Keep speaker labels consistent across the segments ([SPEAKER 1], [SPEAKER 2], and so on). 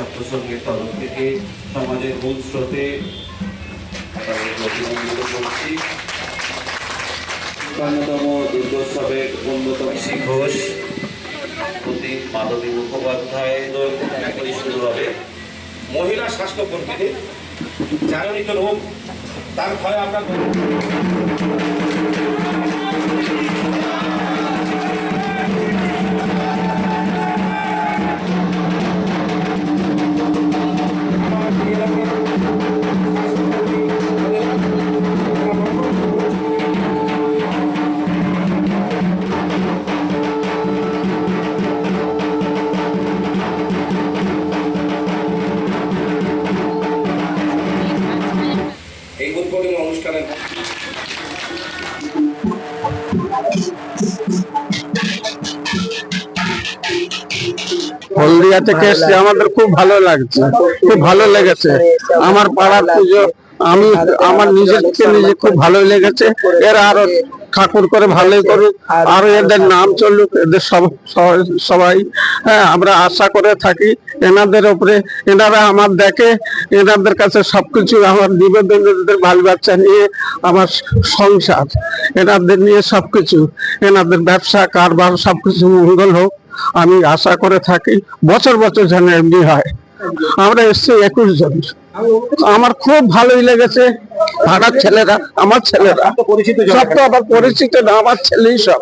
[SPEAKER 1] ছাত্র সংঘের তরফ থেকে সমাজের মূল স্রোতে অভিনন্দিত করছি অন্যতম দুর্গোৎসবের অন্যতম শ্রী ঘোষ প্রতি মাধবী মুখোপাধ্যায় এখনই শুরু
[SPEAKER 2] মহিলা স্বাস্থ্যকর্মীদের জাগরিত রোগ তার ভয়ে আমরা
[SPEAKER 3] হলদিয়া থেকে এসছি আমাদের খুব ভালো লাগছে খুব ভালো লেগেছে। আমার পাড়ার পুজো আমি আমার নিজেকে নিজে খুব ভালোই লেগেছে। এরা আরও ঠাকুর করে ভালোই করুক। আরও এদের নাম চলুক এদের সব- সবাই- সবাই হ্যাঁ আমরা আশা করে থাকি। এনাদের ওপরে এনারা আমার দেখে এনাদের কাছে সবকিছু আমার নিবেদন এদের ভালো বাচ্চা নিয়ে আমার সংসার এনাদের নিয়ে সবকিছু। এনাদের ব্যবসা কারবার সবকিছু মঙ্গল হোক। আমি আশা করে থাকি বছর বছর যেন এমনি হয়। আমরা এসছি একুশ জন। আমার খুব ভালোই লেগেছে। পাড়ার ছেলেরা, আমার ছেলেরা। সব তো আবার পরিচিত না, আমার ছেলেই সব।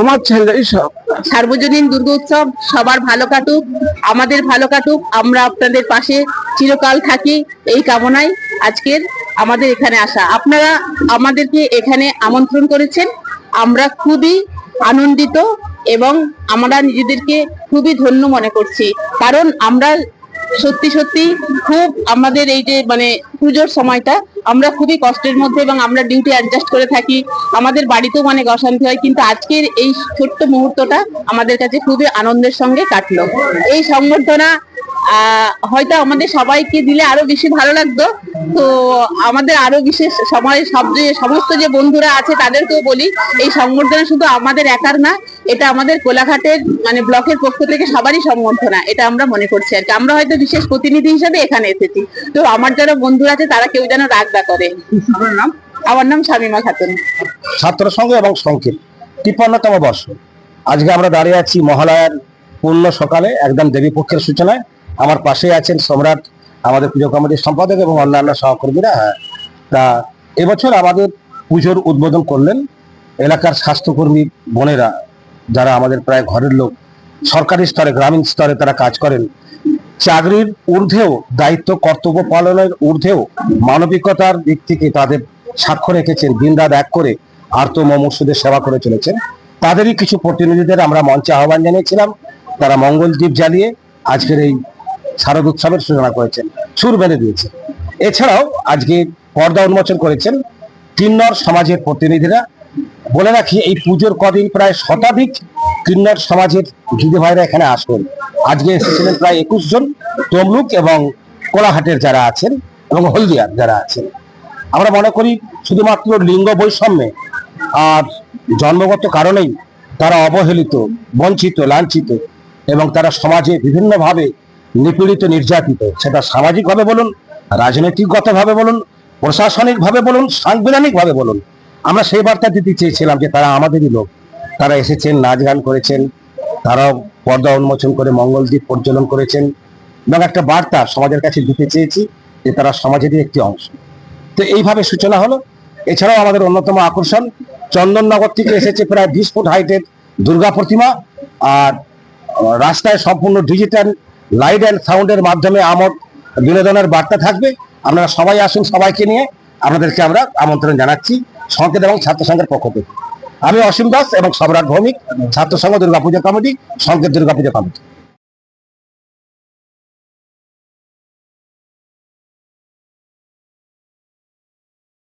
[SPEAKER 3] আমার ছেলেই সব।
[SPEAKER 4] সার্বজনীন দুর্গোৎসব সবার ভালো কাটুক, আমাদের ভালো কাটুক, আমরা আপনাদের পাশে চিরকাল থাকি এই কামনায় আজকের আমাদের এখানে আসা। আপনারা আমাদেরকে এখানে আমন্ত্রণ করেছেন। আমরা খুবই আনন্দিত এবং আমরা নিজেদেরকে খুবই ধন্য মনে করছি। কারণ আমরা সত্যি সত্যি খুব আমাদের এই যে মানে পুজোর সময়টা আমরা খুবই কষ্টের মধ্যে এবং আমরা ডিউটি অ্যাডজাস্ট করে থাকি। আমাদের বাড়িতেও অনেক অশান্তি হয়, কিন্তু আজকের এই ছোট্ট মুহূর্তটা আমাদের কাছে খুবই আনন্দের সঙ্গে কাটলো। এই সংবর্ধনা হয়তো আমাদের সবাইকে দিলে আরও বেশি ভালো লাগতো। তো আমাদের আরও বিশেষ সময়, সব যে, সমস্ত যে বন্ধুরা আছে তাদেরকেও বলি, এই সংবর্ধনা শুধু আমাদের একার না এটা আমাদের কোলাঘাটের মানে ব্লকের পক্ষ থেকে সবারই সম্বর্ধনা, এটা আমরা মনে করছি আর কি। আমরা হয়তো বিশেষ প্রতিনিধি হিসেবে এখানে এসেছি। তো আমার যারা বন্ধুরা আছে, তারা কেউ যেন রাগ না করে। আমার নাম আমার নাম শামিমা খাতুন।
[SPEAKER 2] ছাত্র সংঘ এবং সংকেত তিপ্পান্নতম বর্ষ। আজকে আমরা দাঁড়িয়ে আছি মহালয়ার পূর্ণ সকালে, একদম দেবী পক্ষের সূচনায়। আমার পাশে আছেন সম্রাট, আমাদের পুজো কমিটির সম্পাদক এবং অন্যান্য সহকর্মীরা। হ্যাঁ তা এবছর আমাদের পুজোর উদ্বোধন করলেন এলাকার স্বাস্থ্যকর্মী বোনেরা। যারা আমাদের প্রায় ঘরের লোক, সরকারি স্তরে, গ্রামীণ স্তরে তারা কাজ করেন, চাকরির ঊর্ধ্বেও, দায়িত্ব, কর্তব্য পালনের ঊর্ধ্বেও, মানবিকতার দিক থেকে তাদের সাক্ষ্য রেখেছেন দিনরাত এক করে আর্ত মমস্যদের সেবা করে চলেছেন। তাদেরই কিছু প্রতিনিধিদের আমরা মঞ্চে আহ্বান জানিয়েছিলাম। তারা মঙ্গল দ্বীপ জ্বালিয়ে আজকের এই শারদ উৎসবের সূচনা করেছেন, সুর বেঁধে দিয়েছে এছাড়াও আজকে পর্দা উন্মোচন করেছেন কিন্নর সমাজের প্রতিনিধিরা। বলে রাখি, এই পুজোর কদিন প্রায় শতাধিক কিন্নর সমাজের দিদি ভাইরা এখানে আসবেন আজকে এসেছিলেন প্রায় একুশ জন তমলুক এবং কোলাহাটের যারা আছেন এবং হলদিয়ার যারা আছেন। আমরা মনে করি শুধুমাত্র লিঙ্গ বৈষম্যে আর জন্মগত কারণেই তারা অবহেলিত, বঞ্চিত, লাঞ্ছিত এবং তারা সমাজে বিভিন্নভাবে নিপীড়িত, নির্যাতিত। সেটা সামাজিকভাবে বলুন, রাজনৈতিকগতভাবে বলুন, প্রশাসনিকভাবে বলুন, সাংবিধানিকভাবে বলুন আমরা সেই বার্তা দিতে চেয়েছিলাম যে তারা আমাদেরই লোক। তারা এসেছেন, নাচ গান করেছেন, তারাও পর্দা উন্মোচন করে মঙ্গলদ্বীপ পরিচালন করেছেন এবং একটা বার্তা সমাজের কাছে দিতে চেয়েছি যে তারা সমাজেরই একটি অংশ। তো এইভাবে সূচনা হলো। এছাড়াও আমাদের অন্যতম আকর্ষণ, চন্দননগর থেকে এসেছে প্রায় বিশ ফুট হাইটের দুর্গা প্রতিমা আর রাস্তায় সম্পূর্ণ ডিজিটাল লাইট অ্যান্ড সাউন্ডের মাধ্যমে আমার বিনোদনের বার্তা থাকবে। আপনারা সবাই আসুন সবাইকে নিয়ে। আপনাদেরকে আমরা আমন্ত্রণ জানাচ্ছি সংকেত এবং ছাত্র সংঘের পক্ষ থেকে। আমি অসীম দাস এবং সম্রাট ভৌমিক ছাত্র সংঘ দুর্গাপূজা কমিটি, সংকেত দুর্গাপূজা কমিটি।